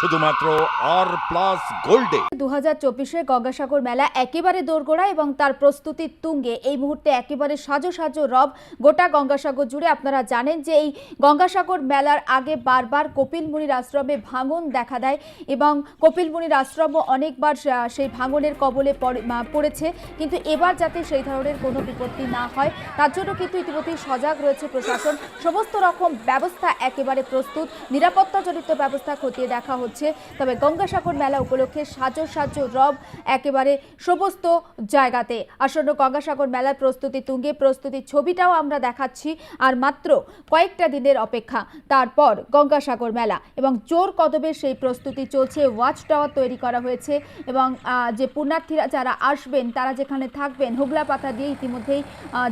শুধুমাত্র আর প্লাস গোল্ডে দু হাজার চব্বিশে গঙ্গাসাগর মেলা একেবারে দোরগোড়া এবং তার প্রস্তুতির তুঙ্গে। এই মুহূর্তে একেবারে সাজো সাজো রব গোটা গঙ্গাসাগর জুড়ে। আপনারা জানেন যে এই গঙ্গাসাগর মেলার আগে বারবার কপিল মুনির আশ্রমে ভাঙন দেখা দেয় এবং কপিল মুনির আশ্রমও অনেকবার সেই ভাঙনের কবলে পড়ে- পড়েছে। কিন্তু এবার যাতে সেই ধরনের কোনো বিপত্তি না হয়, তার জন্য কিন্তু ইতিমধ্যেই সজাগ রয়েছে প্রশাসন। সমস্ত রকম ব্যবস্থা একেবারে প্রস্তুত। নিরাপত্তাজনিত ব্যবস্থা খতিয়ে দেখা হচ্ছে। তবে গঙ্গাসাগর মেলা উপলক্ষে সাজো সাজো রব একেবারে সমস্ত জায়গাতে। আসন্ন গঙ্গাসাগর মেলার প্রস্তুতি তুঙ্গে প্রস্তুতির ছবিটাও আমরা দেখাচ্ছি, আর মাত্র কয়েকটা দিনের অপেক্ষা। তারপর গঙ্গাসাগর মেলা এবং জোর কদমে সেই প্রস্তুতি চলছে ওয়াচ টাওয়ার তৈরি করা হয়েছে এবং যে পুণ্যার্থীরা যারা আসবেন, তারা যেখানে থাকবেন, হুগলা পাতা দিয়ে ইতিমধ্যেই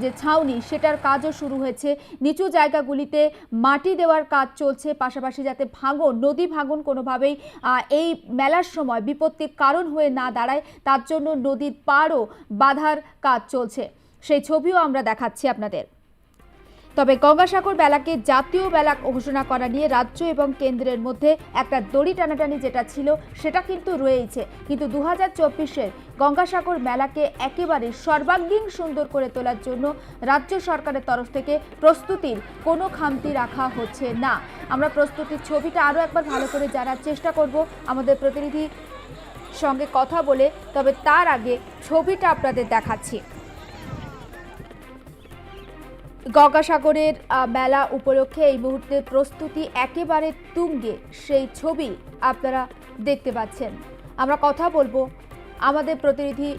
যে ছাউনি, সেটার কাজও শুরু হয়েছে। নিচু জায়গাগুলিতে মাটি দেওয়ার কাজ চলছে, পাশাপাশি যাতে ভাঙন, নদী ভাঙন কোনোভাবেই এই মেলার সময় বিপত্তির কারণ হয়ে না দাঁড়ায়, তার জন্য নদীর পাড়ও বাধার কাজ চলছে। সেই ছবিও আমরা দেখাচ্ছি আপনাদের। তবে গঙ্গাসাগর মেলাকে জাতীয় মেলা ঘোষণা করা নিয়ে রাজ্য এবং কেন্দ্রের মধ্যে একটা দড়ি টানাটানি যেটা ছিল, সেটা কিন্তু রয়েছে কিন্তু দু হাজার চব্বিশের গঙ্গাসাগর মেলাকে একেবারে সর্বাঙ্গীন সুন্দর করে তোলার জন্য রাজ্য সরকারের তরফ থেকে প্রস্তুতির কোনো খামতি রাখা হচ্ছে না। আমরা প্রস্তুতির ছবিটা আরও একবার ভালো করে জানার চেষ্টা করব। আমাদের প্রতিনিধি সঙ্গে কথা বলে, তবে তার আগে ছবিটা আপনাদের দেখাচ্ছি। গঙ্গাসাগরের মেলা উপলক্ষে এই মুহূর্তে প্রস্তুতি একেবারে তুঙ্গে। সেই ছবি আপনারা দেখতে পাচ্ছেন। আমরা কথা বলব আমাদের প্রতিনিধি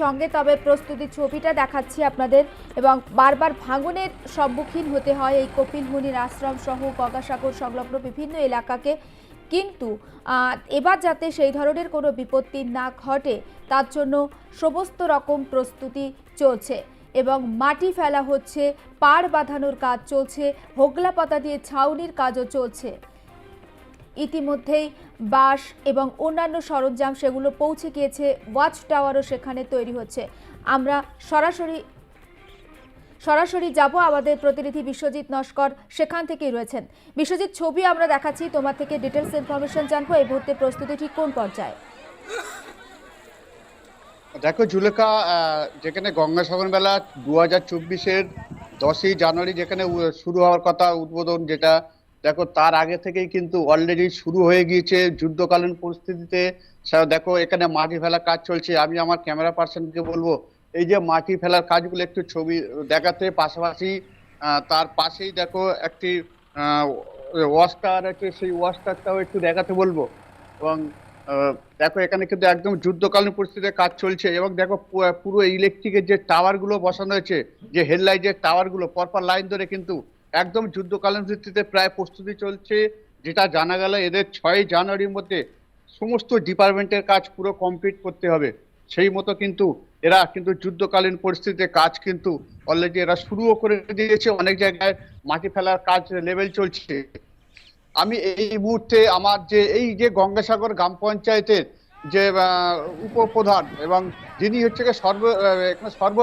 সঙ্গে, তবে প্রস্তুতি ছবিটা দেখাচ্ছি আপনাদের এবং বারবার ভাঙনের সম্মুখীন হতে হয় এই কপিল মুনির আশ্রম সহ গঙ্গাসাগর সংলগ্ন বিভিন্ন এলাকাকে। কিন্তু এবার যাতে সেই ধরনের কোনো বিপত্তি না ঘটে, তার জন্য সমস্ত রকম প্রস্তুতি চলছে। এবং মাটি ফেলা হচ্ছে, পাড় বাঁধানোর কাজ চলছে, হোগলা পাতা দিয়ে ছাউনির কাজও চলছে। ইতিমধ্যেই বাঁশ এবং অন্যান্য সরঞ্জাম সেগুলো পৌঁছে গিয়েছে, ওয়াচ টাওয়ারও সেখানে তৈরি হচ্ছে। আমরা সরাসরি সরাসরি যাব আমাদের প্রতিনিধি বিশ্বজিৎ নস্কর সেখান থেকেই রয়েছেন। বিশ্বজিৎ, ছবি আমরা দেখাচ্ছি, তোমার থেকে ডিটেলস ইনফরমেশন জানব। এই মুহূর্তে প্রস্তুতি ঠিক কোন পর্যায়ে? দেখো আহ, যেখানে গঙ্গাসাগর মেলা দু হাজার চব্বিশের দশই জানুয়ারি যেখানে শুরু হওয়ার কথা উদ্বোধন যেটা দেখো তার আগে থেকেই কিন্তু অলরেডি শুরু হয়ে গিয়েছে যুদ্ধকালীন পরিস্থিতিতে। দেখো এখানে মাটি ফেলার কাজ চলছে। আমি আমার ক্যামেরা পার্সনকে বলব এই যে মাটি ফেলার কাজগুলো একটু ছবি দেখাতে পাশাপাশি তার পাশেই দেখো একটি ওয়াস্টার আছে সেই ওয়াস্টারটাও একটু দেখাতে বলব। এবং দেখো, এখানে কিন্তু একদম যুদ্ধকালীন পরিস্থিতিতে কাজ চলছে এবং দেখো পুরো ইলেকট্রিকের যে টাওয়ারগুলো বসানো হয়েছে, যে হেডলাইটের টাওয়ারগুলো পরপর লাইন ধরে কিন্তু একদম যুদ্ধকালীন ভিত্তিতে প্রায় প্রস্তুতি চলছে, যেটা জানা গেল এদের ছয় জানুয়ারির মধ্যে সমস্ত ডিপার্টমেন্টের কাজ পুরো কমপ্লিট করতে হবে। সেই মতো কিন্তু এরা কিন্তু যুদ্ধকালীন পরিস্থিতিতে কাজ কিন্তু অলরেডি এরা শুরুও করে দিয়েছে, অনেক জায়গায় মাটি ফেলার কাজ লেভেল চলছে। আমি এই মুহূর্তে আমার যে, এই যে গঙ্গাসাগর গ্রাম পঞ্চায়েতের যে উপপ্রধান এবং যিনি হচ্ছে সর্ব সর্ব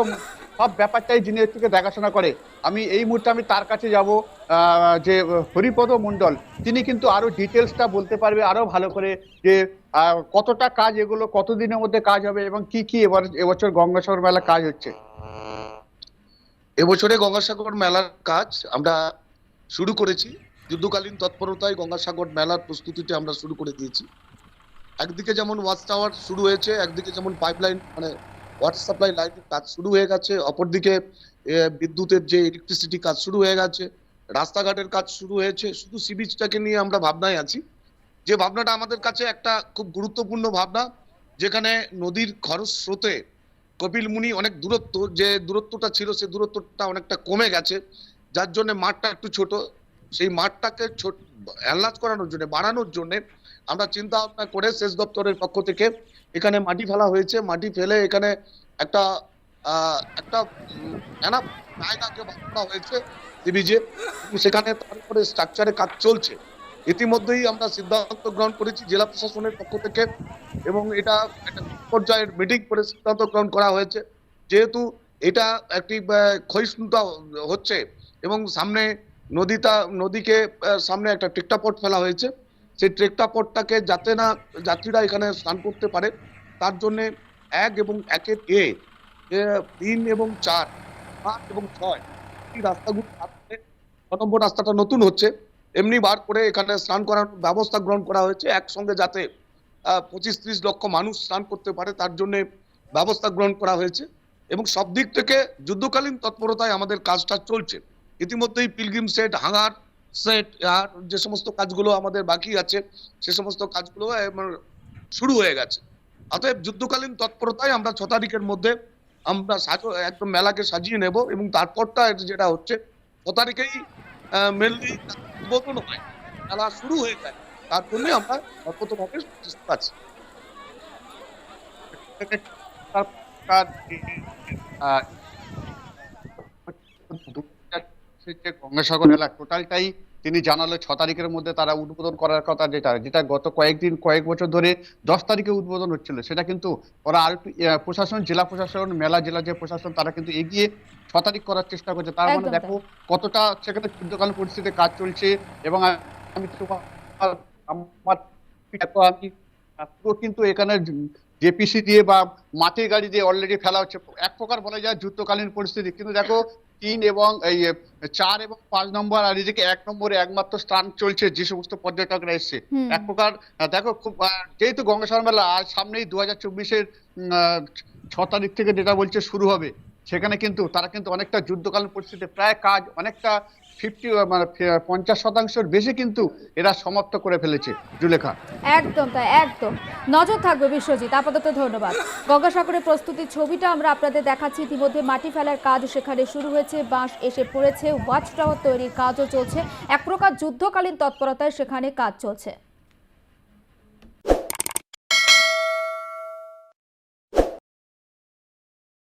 সব ব্যাপারটাই যিনি হচ্ছে দেখাশোনা করে, আমি এই মুহূর্তে আমি তার কাছে যাব যে হরিপদ মণ্ডল, তিনি কিন্তু আরও ডিটেলসটা বলতে পারবে আরও ভালো করে যে কতটা কাজ এগুলো, কতদিনের মধ্যে কাজ হবে এবং কি কি এবার, এবছর গঙ্গাসাগর মেলা কাজ হচ্ছে? এবছরে গঙ্গাসাগর মেলার কাজ আমরা শুরু করেছি। যুদ্ধকালীন তৎপরতায় গঙ্গাসাগর মেলার প্রস্তুতিটা আমরা শুরু করে দিয়েছি। একদিকে যেমন ওয়াচ টাওয়ার শুরু হয়েছে, একদিকে যেমন পাইপলাইন মানে ওয়াটার সাপ্লাই লাইনের কাজ শুরু হয়ে গেছে, অপরদিকে বিদ্যুতের যে ইলেকট্রিসিটি কাজ শুরু হয়ে গেছে, রাস্তাঘাটের কাজ শুরু হয়েছে, শুধু সি বিচটাকে নিয়ে আমরা ভাবনায় আছি। যে ভাবনাটা আমাদের কাছে একটা খুব গুরুত্বপূর্ণ ভাবনা, যেখানে নদীর খরচ স্রোতে কপিল মুনি অনেক দূরত্ব, যে দূরত্বটা ছিল সে দূরত্বটা অনেকটা কমে গেছে, যার জন্য মাঠটা একটু ছোট সেই মাঠটাকে অ্যানলাজ করানোর জন্য বাড়ানোর জন্য আমরা চিন্তা ভাবনা করে সেচ দপ্তরের পক্ষ থেকে এখানে মাটি ফেলা হয়েছে। মাটি ফেলে এখানে একটা একটা এনাফ জায়গাকে করা হয়েছে সিবিজে। সেখানে তারপরে স্ট্রাকচারে কাজ চলছে। ইতিমধ্যেই আমরা সিদ্ধান্ত গ্রহণ করেছি জেলা প্রশাসনের পক্ষ থেকে এবং এটা একটা পর্যায়ের মিটিং করে সিদ্ধান্ত গ্রহণ করা হয়েছে। যেহেতু এটা একটি ক্ষয়িষ্ণুতা হচ্ছে এবং সামনে নদীটা, নদীকে সামনে একটা টেকটাপট ফেলা হয়েছে। সেই টেকটাপটটাকে যাতে না যাত্রীরা এখানে স্নান করতে পারে, তার জন্যে এক এবং একের এ তিন এবং চার, পাঁচ এবং ছয় এই রাস্তাগুলো ছ নম্বর রাস্তাটা নতুন হচ্ছে। এমনি বার করে এখানে স্নান করার ব্যবস্থা গ্রহণ করা হয়েছে। একসঙ্গে যাতে পঁচিশ ত্রিশ লক্ষ মানুষ স্নান করতে পারে, তার জন্য ব্যবস্থা গ্রহণ করা হয়েছে। এবং সব দিক থেকে যুদ্ধকালীন তৎপরতায় আমাদের কাজটা চলছে। ইতিমধ্যেই পিলগ্রিম সেট হাঙার সেট, আর যে সমস্ত কাজগুলো আমাদের বাকি আছে, সে সমস্ত কাজগুলো শুরু হয়ে গেছে। অতএব যুদ্ধকালীন তৎপরতায় আমরা ছ তারিখের মধ্যে আমরা একদম মেলাকে সাজিয়ে নেব এবং তারপরটা যেটা হচ্ছে, ছ তারিখেই মেনলি উদ্বোধন হয়। মেলা শুরু হয়ে যায়। তার জন্য আমরা সর্বতভাবে আছি। সরকার যে গঙ্গাসাগর মেলা টোটালটাই তিনি জানালো ছ তারিখের মধ্যে তারা উদ্বোধন করার কথা যেটা যেটা গত কয়েকদিন কয়েক বছর ধরে দশ তারিখে উদ্বোধন হচ্ছিল। সেটা কিন্তু ওরা আর প্রশাসন জেলা প্রশাসন মেলা জেলা যে প্রশাসন তারা কিন্তু এগিয়ে ছ তারিখ করার চেষ্টা করছে। তার মানে দেখো কতটা সেখানে যুদ্ধকালীন পরিস্থিতিতে কাজ চলছে এবং আমি আমার আমি পুরো কিন্তু এখানে জেপিসি দিয়ে বা মাটির গাড়ি দিয়ে অলরেডি ফেলা হচ্ছে। এক প্রকার বলা যায় যুদ্ধকালীন পরিস্থিতি। কিন্তু দেখো তিন এবং এই চার এবং পাঁচ নম্বর আর এদিকে এক নম্বরে একমাত্র স্থান চলছে যে সমস্ত পর্যটকরা এসছে। এক প্রকার দেখো খুব যেহেতু গঙ্গাসাগর মেলা আজ সামনেই দু হাজার চব্বিশের ছ তারিখ থেকে যেটা বলছে শুরু হবে সেখানে কিন্তু তারা কিন্তু অনেকটা যুদ্ধকালীন পরিস্থিতি প্রায় কাজ অনেকটা ফিফটি মানে পঞ্চাশ শতাংশের বেশি কিন্তু এরা সমাপ্ত করে ফেলেছে। জুলেখা। একদম তাই, একদম। নজর থাকবে বিশ্বজিৎ, আপাতত ধন্যবাদ। গঙ্গাসাগরের প্রস্তুতির ছবিটা আমরা আপনাদের দেখাচ্ছি। ইতিমধ্যে মাটি ফেলার কাজ সেখানে শুরু হয়েছে, বাঁশ এসে পড়েছে ওয়াচ টাওয়ার তৈরির কাজও চলছে। এক প্রকার যুদ্ধকালীন তৎপরতায় সেখানে কাজ চলছে।